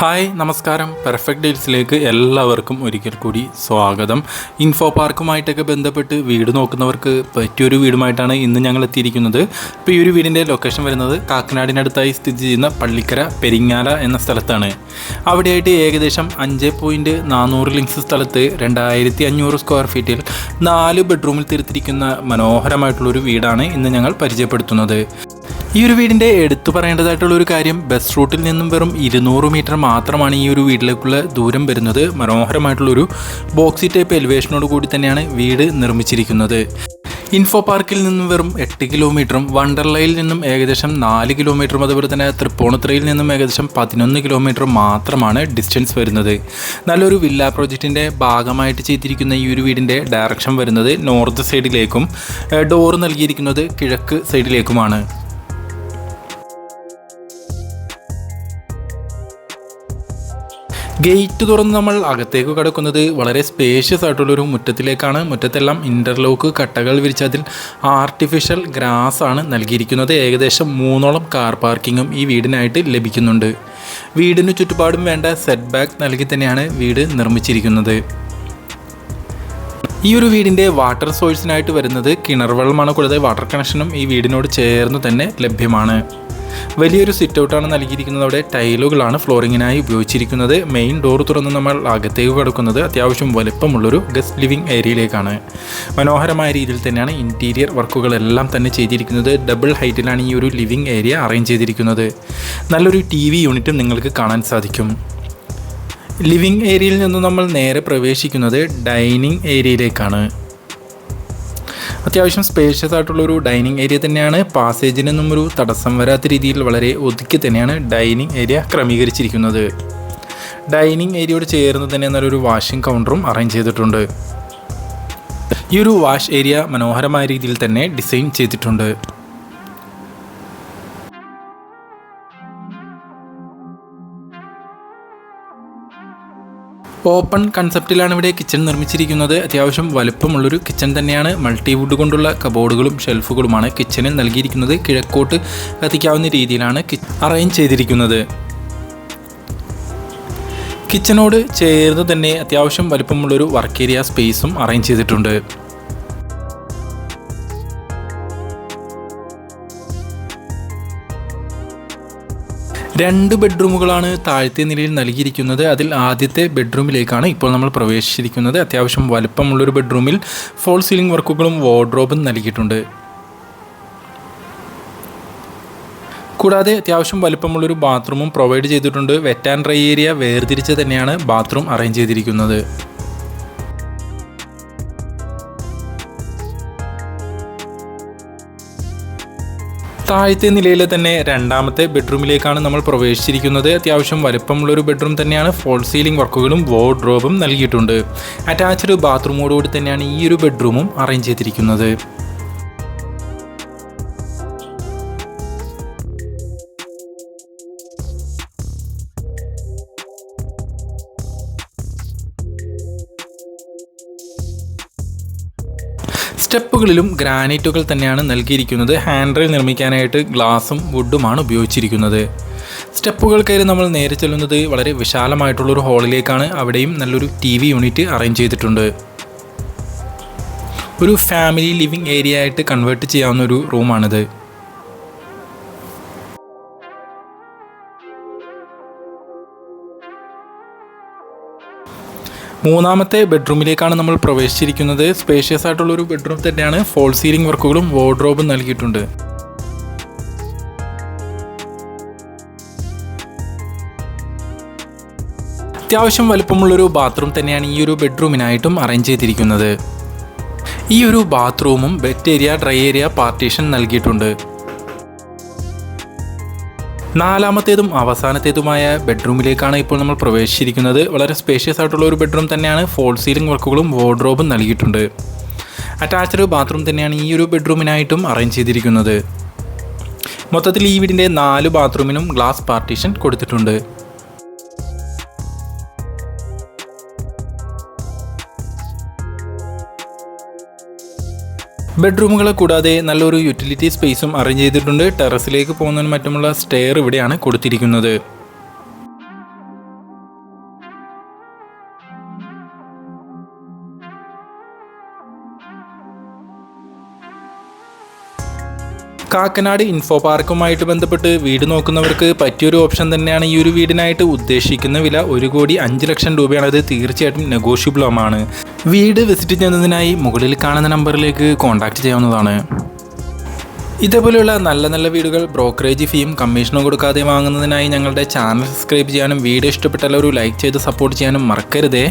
Hi നമസ്കാരം. Perfect ഡീൽസിലേക്ക് എല്ലാവർക്കും ഒരിക്കൽ കൂടി സ്വാഗതം. ഇൻഫോ പാർക്കുമായിട്ടൊക്കെ ബന്ധപ്പെട്ട് വീട് നോക്കുന്നവർക്ക് പറ്റിയൊരു വീടുമായിട്ടാണ് ഇന്ന് ഞങ്ങൾ എത്തിയിരിക്കുന്നത്. ഇപ്പോൾ ഈ ഒരു വീടിന്റെ ലൊക്കേഷൻ വരുന്നത് കാക്കനാടിനടുത്തായി സ്ഥിതി ചെയ്യുന്ന പള്ളിക്കര പെരിങ്ങാല എന്ന സ്ഥലത്താണ്. അവിടെയായിട്ട് ഏകദേശം അഞ്ച് പോയിന്റ് നാനൂറ് ലിങ്സ് സ്ഥലത്ത് രണ്ടായിരത്തി അഞ്ഞൂറ് സ്ക്വയർ ഫീറ്റിൽ നാല് ബെഡ്റൂമിൽ തീർത്തിരിക്കുന്ന മനോഹരമായിട്ടുള്ളൊരു വീടാണ് ഇന്ന് ഞങ്ങൾ പരിചയപ്പെടുത്തുന്നത്. ഈ ഒരു വീടിന്റെ എടുത്തു പറയേണ്ടതായിട്ടുള്ള ഒരു കാര്യം ബസ് റൂട്ടിൽ നിന്നും വെറും ഇരുന്നൂറ് മീറ്റർ മാത്രമാണ് ഈ ഒരു വീട്ടിലേക്കുള്ള ദൂരം വരുന്നത്. മനോഹരമായിട്ടുള്ളൊരു ബോക്സി ടൈപ്പ് എലിവേഷനോട് കൂടി തന്നെയാണ് വീട് നിർമ്മിച്ചിരിക്കുന്നത്. ഇൻഫോ പാർക്കിൽ നിന്നും വെറും എട്ട് കിലോമീറ്ററും വണ്ടർലയിൽ നിന്നും ഏകദേശം നാല് കിലോമീറ്ററും അതുപോലെ തന്നെ തൃപ്പൂണിത്തുറയിൽ നിന്നും ഏകദേശം പതിനൊന്ന് കിലോമീറ്റർ മാത്രമാണ് ഡിസ്റ്റൻസ് വരുന്നത്. നല്ലൊരു വില്ല പ്രോജക്റ്റിന്റെ ഭാഗമായിട്ട് ചെയ്തിരിക്കുന്ന ഈ ഒരു വീടിന്റെ ഡയറക്ഷൻ വരുന്നത് നോർത്ത് സൈഡിലേക്കും ഡോർ നൽകിയിരിക്കുന്നത് കിഴക്ക് സൈഡിലേക്കുമാണ് ഗേറ്റ് തുറന്ന് നമ്മൾ അകത്തേക്ക് കടക്കുന്നത് വളരെ സ്പേഷ്യസ് ആയിട്ടുള്ളൊരു മുറ്റത്തിലേക്കാണ്. മുറ്റത്തെല്ലാം ഇന്റർലോക്ക് കട്ടകൾ വിരിച്ച് അതിൽ ആർട്ടിഫിഷ്യൽ ഗ്രാസ് ആണ് നൽകിയിരിക്കുന്നത്. ഏകദേശം മൂന്നോളം കാർ പാർക്കിങ്ങും ഈ വീടിനായിട്ട് ലഭിക്കുന്നുണ്ട്. വീടിന് ചുറ്റുപാടും വേണ്ട സെറ്റ് ബാക്ക് നൽകി തന്നെയാണ് വീട് നിർമ്മിച്ചിരിക്കുന്നത്. ഈ ഒരു വീടിന്റെ വാട്ടർ സോഴ്സിനായിട്ട് വരുന്നത് കിണർ വെള്ളമാണ്. കൂടാതെ വാട്ടർ കണക്ഷനും ഈ വീടിനോട് ചേർന്ന് തന്നെ ലഭ്യമാണ്. വലിയൊരു സിറ്റ് ഔട്ടാണ് നൽകിയിരിക്കുന്നത്. അവിടെ ടൈലുകളാണ് ഫ്ലോറിങ്ങിനായി ഉപയോഗിച്ചിരിക്കുന്നത്. മെയിൻ ഡോർ തുറന്ന് നമ്മൾ അകത്തേക്ക് കിടക്കുന്നത് അത്യാവശ്യം വലുപ്പമുള്ളൊരു ഗസ്റ്റ് ലിവിംഗ് ഏരിയയിലേക്കാണ് മനോഹരമായ രീതിയിൽ തന്നെയാണ് ഇന്റീരിയർ വർക്കുകളെല്ലാം തന്നെ ചെയ്തിരിക്കുന്നത്. ഡബിൾ ഹൈറ്റിലാണ് ഈ ഒരു ലിവിംഗ് ഏരിയ അറേഞ്ച് ചെയ്തിരിക്കുന്നത്. നല്ലൊരു ടി വി യൂണിറ്റും നിങ്ങൾക്ക് കാണാൻ സാധിക്കും. ലിവിംഗ് ഏരിയയിൽ നിന്ന് നമ്മൾ നേരെ പ്രവേശിക്കുന്നത് ഡൈനിങ് ഏരിയയിലേക്കാണ് അത്യാവശ്യം സ്പേഷ്യസ് ആയിട്ടുള്ള ഒരു ഡൈനിങ് ഏരിയ തന്നെയാണ്. പാസേജിനൊന്നും ഒരു തടസ്സം വരാത്ത രീതിയിൽ വളരെ ഒതുക്കി തന്നെയാണ് ഡൈനിങ് ഏരിയ ക്രമീകരിച്ചിരിക്കുന്നത്. ഡൈനിങ് ഏരിയയോട് ചേർന്ന് തന്നെ നല്ലൊരു വാഷിംഗ് കൗണ്ടറും അറേഞ്ച് ചെയ്തിട്ടുണ്ട്. ഈ ഒരു വാഷ് ഏരിയ മനോഹരമായ രീതിയിൽ തന്നെ ഡിസൈൻ ചെയ്തിട്ടുണ്ട്. ഓപ്പൺ കൺസെപ്റ്റിലാണ് ഇവിടെ കിച്ചൺ നിർമ്മിച്ചിരിക്കുന്നത്. അത്യാവശ്യം വലുപ്പമുള്ളൊരു കിച്ചൺ തന്നെയാണ്. മൾട്ടി വുഡ് കൊണ്ടുള്ള കബോർഡുകളും ഷെൽഫുകളുമാണ് കിച്ചണിൽ നൽകിയിരിക്കുന്നത്. കിഴക്കോട്ട് കത്തിക്കാവുന്ന രീതിയിലാണ് അറേഞ്ച് ചെയ്തിരിക്കുന്നത്. കിച്ചനോട് ചേർന്ന് തന്നെ അത്യാവശ്യം വലുപ്പമുള്ളൊരു വർക്ക് ഏരിയ സ്പേസും അറേഞ്ച് ചെയ്തിട്ടുണ്ട്. രണ്ട് ബെഡ്റൂമുകളാണ് താഴത്തെ നിലയിൽ നൽകിയിരിക്കുന്നത്. അതിൽ ആദ്യത്തെ ബെഡ്റൂമിലേക്കാണ് ഇപ്പോൾ നമ്മൾ പ്രവേശിച്ചിരിക്കുന്നത്. അത്യാവശ്യം വലുപ്പമുള്ളൊരു ബെഡ്റൂമിൽ ഫോൾ സീലിംഗ് വർക്കുകളും വാർഡ്രോബും നൽകിയിട്ടുണ്ട്. കൂടാതെ അത്യാവശ്യം വലുപ്പമുള്ളൊരു ബാത്റൂമും പ്രൊവൈഡ് ചെയ്തിട്ടുണ്ട്. വെറ്റ് ആൻഡ് ഡ്രൈ ഏരിയ വേർതിരിച്ച് തന്നെയാണ് ബാത്റൂം അറേഞ്ച് ചെയ്തിരിക്കുന്നത്. താഴത്തെ നിലയിലെ തന്നെ രണ്ടാമത്തെ ബെഡ്റൂമിലേക്കാണ് നമ്മൾ പ്രവേശിച്ചിരിക്കുന്നത്. അത്യാവശ്യം വലുപ്പമുള്ള ഒരു ബെഡ്റൂം തന്നെയാണ്. ഫോൾ സീലിംഗ് വർക്കുകളും വാർഡ്രോബും നൽകിയിട്ടുണ്ട്. അറ്റാച്ച്ഡ് ബാത്റൂമോടുകൂടി തന്നെയാണ് ഈ ഒരു ബെഡ്റൂമും അറേഞ്ച് ചെയ്തിരിക്കുന്നത്. സ്റ്റെപ്പുകളിലും ഗ്രാനൈറ്റുകൾ തന്നെയാണ് നൽകിയിരിക്കുന്നത്. ഹാൻഡ് റെയിൽ നിർമ്മിക്കാനായിട്ട് ഗ്ലാസും വുഡുമാണ് ഉപയോഗിച്ചിരിക്കുന്നത്. സ്റ്റെപ്പുകൾ കയറി നമ്മൾ നേരെ ചെല്ലുന്നത് വളരെ വിശാലമായിട്ടുള്ളൊരു ഹാളിലേക്കാണ്. അവിടെയും നല്ലൊരു ടി വി യൂണിറ്റ് അറേഞ്ച് ചെയ്തിട്ടുണ്ട്. ഒരു ഫാമിലി ലിവിംഗ് ഏരിയ ആയിട്ട് കൺവേർട്ട് ചെയ്യാവുന്ന ഒരു റൂമാണിത്. മൂന്നാമത്തെ ബെഡ്റൂമിലേക്കാണ് നമ്മൾ പ്രവേശിച്ചിരിക്കുന്നത്. സ്പേഷ്യസ് ആയിട്ടുള്ള ഒരു ബെഡ്റൂം തന്നെയാണ്. ഫോൾ സീലിംഗ് വർക്കുകളും വാർഡ്രോബും നൽകിയിട്ടുണ്ട്. അത്യാവശ്യം വലുപ്പമുള്ളൊരു ബാത്റൂം തന്നെയാണ് ഈ ഒരു ബെഡ്റൂമിനായിട്ടും അറേഞ്ച് ചെയ്തിരിക്കുന്നത്. ഈ ഒരു ബാത്റൂമും wet area dry area partition നൽകിയിട്ടുണ്ട്. നാലാമത്തേതും അവസാനത്തേതുമായ ബെഡ്റൂമിലേക്കാണ് ഇപ്പോൾ നമ്മൾ പ്രവേശിച്ചിരിക്കുന്നത്. വളരെ സ്പേഷ്യസ് ആയിട്ടുള്ള ഒരു ബെഡ്റൂം തന്നെയാണ് ഫോൾ സീലിംഗ് വർക്കുകളും വാർഡ്രോബും നൽകിയിട്ടുണ്ട്. അറ്റാച്ച്ഡ് ബാത്റൂം തന്നെയാണ് ഈ ഒരു ബെഡ്റൂമിനായിട്ടും അറേഞ്ച് ചെയ്തിരിക്കുന്നത്. മൊത്തത്തിൽ ഈ വീടിന്റെ നാല് ബാത്റൂമിനും ഗ്ലാസ് പാർട്ടീഷൻ കൊടുത്തിട്ടുണ്ട്. ബെഡ്റൂമുകളെ കൂടാതെ നല്ലൊരു യൂട്ടിലിറ്റി സ്പേസും അറേഞ്ച് ചെയ്തിട്ടുണ്ട്. ടെറസിലേക്ക് പോകുന്നതിന് മറ്റുമുള്ള സ്റ്റെയർ ഇവിടെയാണ് കൊടുത്തിരിക്കുന്നത്. കാക്കനാട് ഇൻഫോ പാർക്കുമായിട്ട് ബന്ധപ്പെട്ട് വീട് നോക്കുന്നവർക്ക് പറ്റിയൊരു ഓപ്ഷൻ തന്നെയാണ് ഈ ഒരു വീടിനായിട്ട് ഉദ്ദേശിക്കുന്ന വില ഒരു കോടി അഞ്ച് ലക്ഷം രൂപയാണ്. അത് തീർച്ചയായിട്ടും നെഗോഷ്യബിളുമാണ് വീട് വിസിറ്റ് ചെയ്യുന്നതിനായി മുകളിൽ കാണുന്ന നമ്പറിലേക്ക് കോൺടാക്റ്റ് ചെയ്യാവുന്നതാണ്. ഇതേപോലെയുള്ള നല്ല നല്ല വീടുകൾ ബ്രോക്കറേജ് ഫീയും കമ്മീഷനും കൊടുക്കാതെ വാങ്ങുന്നതിനായി ഞങ്ങളുടെ ചാനൽ സബ്സ്ക്രൈബ് ചെയ്യാനും വീഡിയോ ഇഷ്ടപ്പെട്ടാൽ ഒരു ലൈക്ക് ചെയ്ത് സപ്പോർട്ട് ചെയ്യാനും മറക്കരുതേ.